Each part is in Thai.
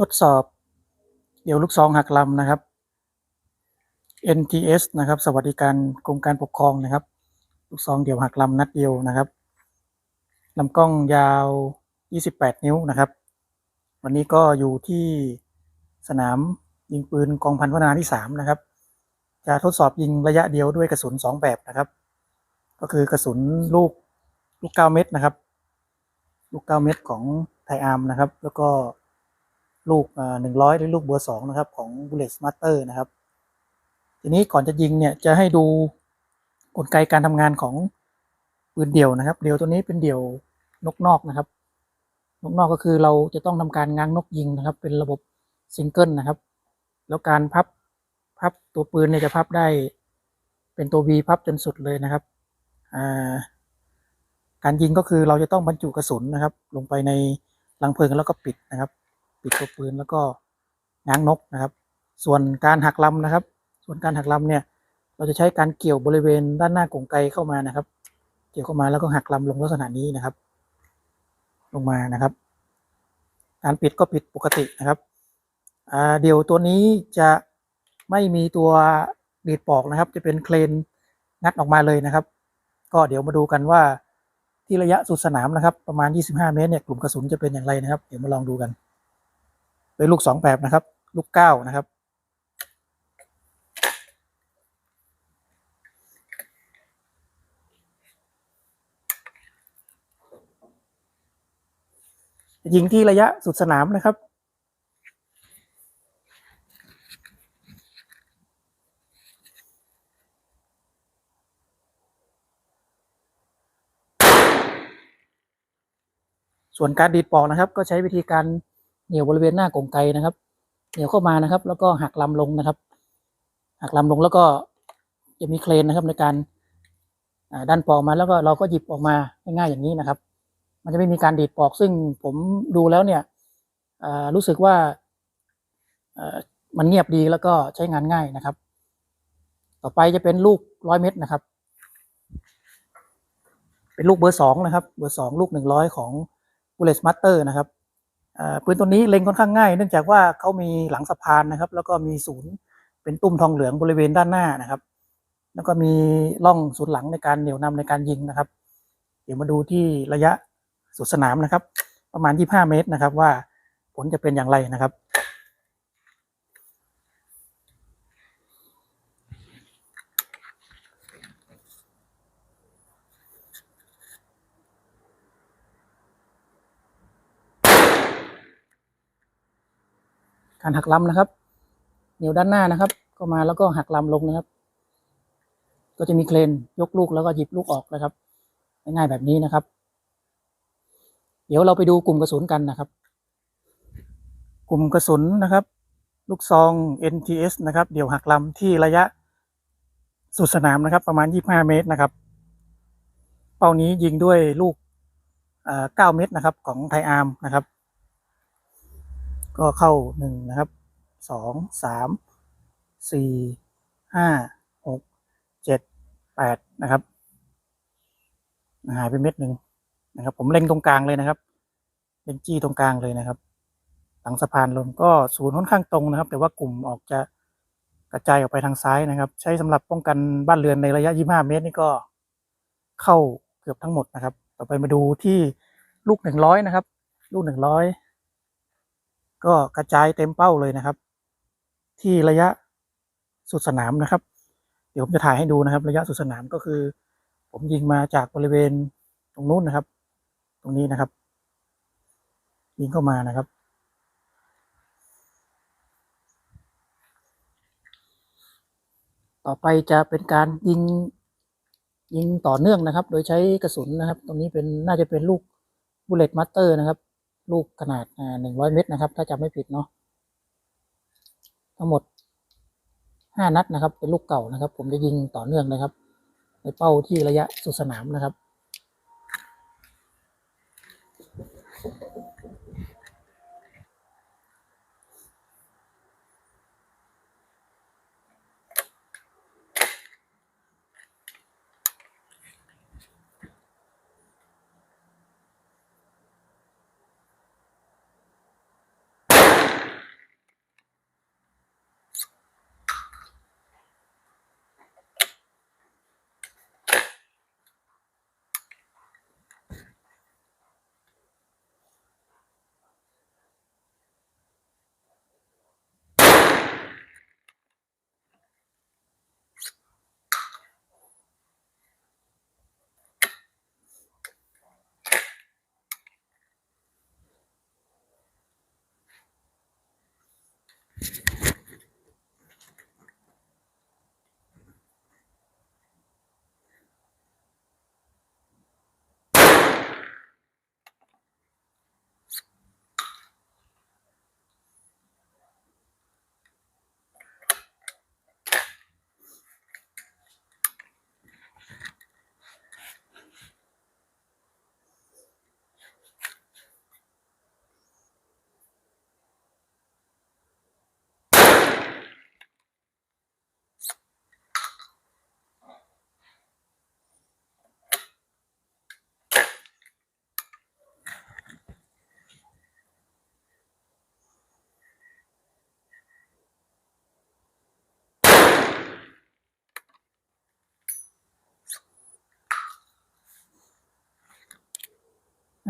ทดสอบ เดี๋ยวลูกซองหักลำนะครับ NTS นะครับ สวัสดิการกรมการปกครองนะครับ ลูกซองเดี่ยวหักลำนัดเดียวนะครับลำกล้องยาว 28 นิ้วนะครับ วันนี้ก็อยู่ที่สนามยิงปืนกองพันพนาที่ 3 นะครับ จะทดสอบยิงระยะเดียวด้วยกระสุน 2 แบบนะครับ ก็คือกระสุนลูกลูก 9 เม็ดนะครับ ลูก 9 เม็ดของไทอาร์มนะครับ แล้วก็ ลูกหนึ่งร้อยหรือลูกเบอร์สองนะครับ ของ Bullet Smarter นะครับ ทีนี้ก่อนจะยิงเนี่ยจะให้ดูกลไกการทำงานของปืนเดี่ยวนะครับ เดี่ยวตัวนี้เป็นเดี่ยวนกนอกนะครับ นกนอกก็คือเราจะต้องทำการง้างนกยิงนะครับ เป็นระบบซิงเกิลนะครับ แล้วการพับพับตัวปืนเนี่ยจะพับได้ เป็นตัว V พับจนสุดเลยนะครับาการยิงก็คือเราจะต้องบรรจุกระสุนนะครับ ลงไปในรังเพลิงแล้วก็ปิดนะครับ ปิดตัวปืนแล้วก็ง้างนกนะครับ ส่วนการหักลำนะครับ ส่วนการหักลำเนี่ยเราจะใช้การเกี่ยวบริเวณด้านหน้ากลไกเข้ามานะครับ เกี่ยวเข้ามาแล้วก็หักลำลงลักษณะนี้นะครับ ลงมานะครับ การปิดก็ปิดปกตินะครับเดี๋ยวตัวนี้จะไม่มีตัวดีดปอกนะครับ จะเป็นเครนงัดออกมาเลยนะครับ ก็เดี๋ยวมาดูกันว่าที่ระยะสุดสนามนะครับ ประมาณ 25 เมตรเนี่ยกลุ่มกระสุนจะเป็นอย่างไรนะครับ เดี๋ยวมาลองดูกัน โดยลูก2แบบนะครับ ลูก9นะครับ ยิงที่ระยะสุดสนามนะครับส่วนการดีดปอกนะครับ ก็ใช้วิธีการ เหนี่ยวบริเวณหน้ากลไกนะครับ เหนี่ยวเข้ามานะครับ แล้วก็หักลำลงนะครับ หักลำลงแล้วก็จะมีเครนนะครับในการดันปอกมาแล้วก็เราก็หยิบออกมาง่ายๆอย่างนี้นะครับ มันจะไม่มีการดีดปอกซึ่งผมดูแล้วเนี่ยรู้สึกว่ามันเงียบดีแล้วก็ใช้งานง่ายนะครับ ต่อไปจะเป็นลูกร้อยเม็ดนะครับ เป็นลูกเบอร์สองนะครับ เบอร์สองลูกหนึ่งร้อยของ Bullet Smarter นะครับ ปืนตัวนี้เล็งค่อนข้างง่าย เนื่องจากว่าเขามีหลังสะพานนะครับ แล้วก็มีศูนย์เป็นตุ้มทองเหลืองบริเวณด้านหน้านะครับ แล้วก็มีล่องศูนย์หลังในการเหนี่ยวนำในการยิงนะครับ เดี๋ยวมาดูที่ระยะสุดสนามนะครับ ประมาณ 25 เมตรนะครับ ว่าผลจะเป็นอย่างไรนะครับ การหักลำนะครับ เหนียวด้านหน้านะครับ ก็มาแล้วก็หักลำลงนะครับ ก็จะมีเครนยกลูกแล้วก็หยิบลูกออกนะครับ ง่ายๆแบบนี้นะครับ เดี๋ยวเราไปดูกลุ่มกระสุนกันนะครับ กลุ่มกระสุนนะครับ ลูกซอง NTS นะครับ เดี่ยวหักลำที่ระยะสุดสนามนะครับ ประมาณ 25 เมตรนะครับ เป้านี้ยิงด้วยลูก9เมตรนะครับ ของไทอาร์มนะครับ ก็เข้าหนึ่งนะครับสองสามสี่ห้าหกเจ็ดแปดนะครับหายไปเม็ดหนึ่งนะครับ ผมเล็งตรงกลางเลยนะครับเล็งจี้ตรงกลางเลยนะครับ หลังสะพานลงก็ศูนย์ค่อนข้างตรงนะครับ แต่ว่ากลุ่มออกจะกระจายออกไปทางซ้ายนะครับ ใช้สำหรับป้องกันบ้านเรือนในระยะ 25 เมตรนี่ก็เข้าเกือบทั้งหมดนะครับ ต่อไปมาดูที่ลูก 100 นะครับ ลูก 100 ก็กระจายเต็มเป้าเลยนะครับ ที่ระยะสุดสนามนะครับ เดี๋ยวผมจะถ่ายให้ดูนะครับ ระยะสุดสนามก็คือ ผมยิงมาจากบริเวณตรงนู้นนะครับ ตรงนี้นะครับ ยิงเข้ามานะครับต่อไปจะเป็นการยิงยิงต่อเนื่องนะครับ โดยใช้กระสุนนะครับ ตรงนี้เป็นน่าจะเป็นลูกบุลเลตมัตเตอร์นะครับ ลูกขนาดหนึ่งร้อยเมตรนะครับ ถ้าจำไม่ผิดเนาะทั้งหมดห้านัดนะครับ เป็นลูกเก่านะครับ ผมจะยิงต่อเนื่องนะครับ ในเป้าที่ระยะสุดสนามนะครับ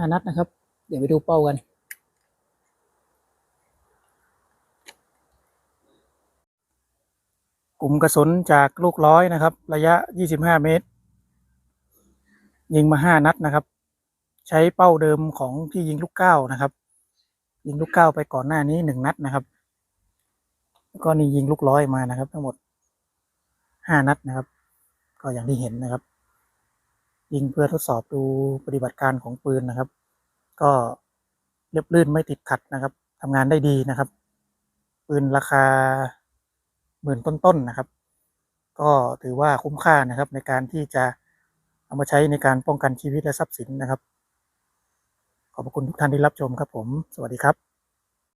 ห้านัดนะครับ เดี๋ยวไปดูเป้ากัน กลุ่มกระสุนจากลูกร้อยนะครับ ระยะ 25 เมตร ยิงมาห้านัดนะครับ ใช้เป้าเดิมของที่ยิงลูกเก้านะครับ ยิงลูกเก้าไปก่อนหน้านี้หนึ่งนัดนะครับก็นี่ยิงลูกร้อยมานะครับ ทั้งหมดห้านัดนะครับ ก็อย่างที่เห็นนะครับ ยิงเพื่อทดสอบดูปฏิบัติการของปืนนะครับ ก็เรียบลื่นไม่ติดขัดนะครับทำงานได้ดีนะครับ ปืนราคาหมื่นต้นๆนะครับ ก็ถือว่าคุ้มค่านะครับ ในการที่จะเอามาใช้ในการป้องกันชีวิตและทรัพย์สินนะครับ ขอบคุณทุกท่านที่รับชมครับผม สวัสดีครับ